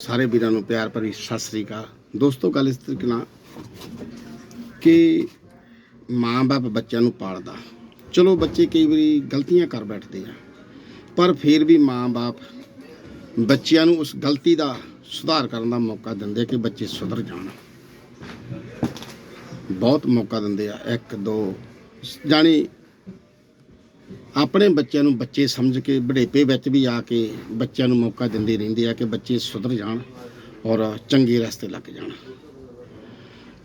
ਸਾਰੇ ਵੀਰਾਂ ਨੂੰ ਪਿਆਰ ਭਰੀ ਸਤਿ ਸ੍ਰੀ ਅਕਾਲ। ਦੋਸਤੋ, ਗੱਲ ਇਸ ਤਰੀਕੇ ਨਾਲ ਕਿ ਮਾਂ-ਬਾਪ ਬੱਚਿਆਂ ਨੂੰ ਪਾਲਦਾ। ਚਲੋ, ਬੱਚੇ ਕਈ ਵਾਰੀ ਗਲਤੀਆਂ ਕਰ ਬੈਠਦੇ ਆ, ਪਰ ਫਿਰ ਵੀ ਮਾਂ-ਬਾਪ ਬੱਚਿਆਂ ਨੂੰ ਉਸ ਗਲਤੀ ਦਾ ਸੁਧਾਰ ਕਰਨ ਦਾ ਮੌਕਾ ਦਿੰਦੇ ਕਿ ਬੱਚੇ ਸੁਧਰ ਜਾਣ। ਬਹੁਤ ਮੌਕਾ ਦਿੰਦੇ ਆ। ਇੱਕ, ਦੋ, ਜਾਣੀ ਆਪਣੇ ਬੱਚਿਆਂ ਨੂੰ ਬੱਚੇ ਸਮਝ ਕੇ ਬੜੇਪੇ ਵਿੱਚ ਵੀ ਆ ਕੇ ਬੱਚਿਆਂ ਨੂੰ ਮੌਕਾ ਦਿੰਦੇ ਰਹਿੰਦੇ ਆ ਕਿ ਬੱਚੇ ਸੁਧਰ ਜਾਣ ਔਰ ਚੰਗੇ ਰਸਤੇ ਲੱਗ ਜਾਣ।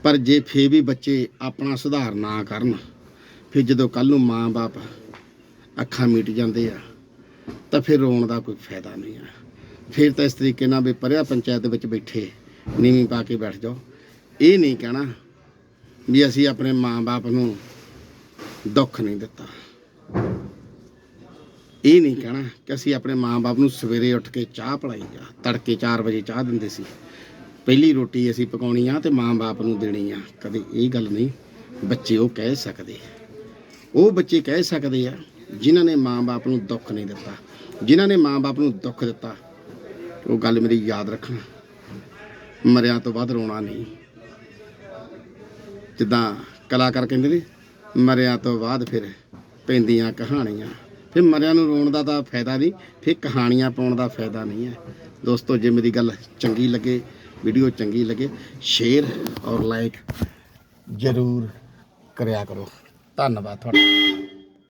ਪਰ ਜੇ ਫੇਰ ਵੀ ਬੱਚੇ ਆਪਣਾ ਸੁਧਾਰ ਨਾ ਕਰਨ, ਫਿਰ ਜਦੋਂ ਕੱਲ ਨੂੰ ਮਾਂ-ਬਾਪ ਅੱਖਾਂ ਮੀਟ ਜਾਂਦੇ ਆ, ਤਾਂ ਫਿਰ ਰੋਣ ਦਾ ਕੋਈ ਫਾਇਦਾ ਨਹੀਂ ਆ। ਫਿਰ ਤਾਂ ਇਸ ਤਰੀਕੇ ਨਾਲ ਵੀ ਪਰਿਆ ਪੰਚਾਇਤ ਦੇ ਵਿੱਚ ਬੈਠੇ, ਨੀਵੀਂ ਪਾ ਕੇ ਬੈਠ ਜਾਓ। ਇਹ ਨਹੀਂ ਕਹਿਣਾ ਵੀ ਅਸੀਂ ਆਪਣੇ ਮਾਂ-ਬਾਪ ਨੂੰ ਦੁੱਖ ਨਹੀਂ ਦਿੱਤਾ। ਇਹ ਨਹੀਂ ਕਹਿਣਾ ਕਿ ਅਸੀਂ ਆਪਣੇ ਮਾਂ-ਬਾਪ ਨੂੰ ਸਵੇਰੇ ਉੱਠ ਕੇ ਚਾਹ ਪਲਾਈ ਆ, ਤੜਕੇ 4 ਵਜੇ ਚਾਹ ਦਿੰਦੇ ਸੀ। ਪਹਿਲੀ ਰੋਟੀ ਅਸੀਂ ਪਕਾਉਣੀ ਆ ਤੇ ਮਾਂ-ਬਾਪ ਨੂੰ ਦੇਣੀ ਆ। ਕਦੇ ਇਹ ਗੱਲ ਨਹੀਂ, ਬੱਚੇ ਉਹ ਕਹਿ ਸਕਦੇ। ਉਹ ਬੱਚੇ ਕਹਿ ਸਕਦੇ ਆ, ਜਿਨ੍ਹਾਂ ਨੇ ਮਾਂ-ਬਾਪ ਨੂੰ ਦੁੱਖ ਨਹੀਂ ਦਿੱਤਾ, ਜਿਨ੍ਹਾਂ ਨੇ ਮਾਂ-ਬਾਪ ਨੂੰ ਦੁੱਖ ਦਿੱਤਾ, ਉਹ ਗੱਲ ਮੇਰੀ ਯਾਦ ਰੱਖਣਾ। ਮਰਿਆਂ ਤੋਂ ਬਾਅਦ ਰੋਣਾ ਨਹੀਂ। ਜਿੱਦਾਂ ਕਲਾਕਾਰ ਕਹਿੰਦੇ ਨੇ, ਮਰਿਆਂ ਤੋਂ ਬਾਅਦ ਫਿਰ ਪੈਂਦੀਆਂ ਕਹਾਣੀਆਂ। ਫਿਰ ਮਰਿਆਂ ਨੂੰ ਰੋਣ ਦਾ ਤਾਂ ਫਾਇਦਾ ਨਹੀਂ, ਫਿਰ ਕਹਾਣੀਆਂ ਪਾਉਣ ਦਾ ਫਾਇਦਾ ਨਹੀਂ ਹੈ। ਦੋਸਤੋ, ਜੇ ਮੇਰੀ ਗੱਲ ਚੰਗੀ ਲੱਗੇ ਵੀਡੀਓ ਚੰਗੀ ਲੱਗੇ ਸ਼ੇਅਰ ਔਰ ਲਾਈਕ ਜ਼ਰੂਰ ਕਰਿਆ ਕਰੋ। ਧੰਨਵਾਦ ਤੁਹਾਡਾ।